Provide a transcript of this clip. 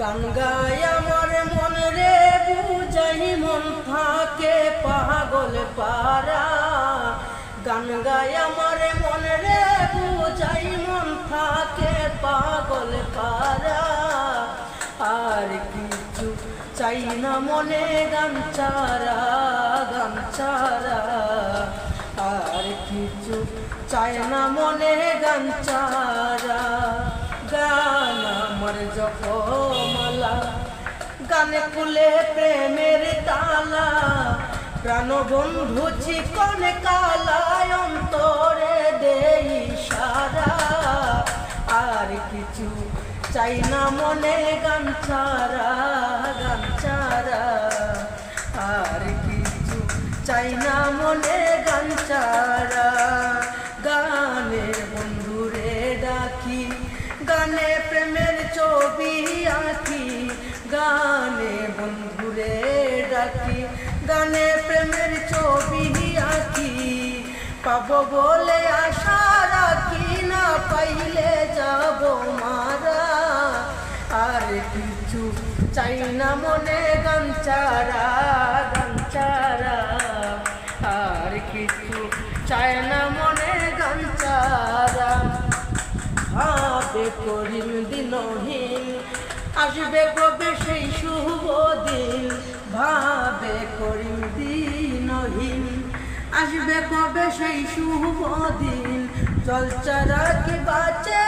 গান গায় আমার মন রে, বুঝাই মন থাকে পাগল পারা গান গায় আমার মন রে, বুঝাই মন থাকে পাগল পারা আর কিছু চাই না মনে গান চারা গান চারা আর কিছু চাই না মনে গান চারা জপমালা গানে কুলে প্রেমের তালা প্রাণ বন্ধু চিকনে কালায় অন্তরে দেই সারা। আর কিছু চাই না মনে গান ছাড়া গান ছাড়া। আর কিছু চাই না মনে গান ছাড়া। ডাকি গানে প্রেমের ছবি আঁকি। পাব বলে আশা রাখি, না পাইলে যাব মারা। আর কিছু চাই না মনে, গান চারা গান চারা আর কিছু চাই না মনে, গান চারা ভাবে করিম দিনহীন, আসবে কবে সেই শুভ দিন? ভাবে করিম দিনহীন আসবে কবে সেই শুভ দিন? চলচারা কি বাঁচে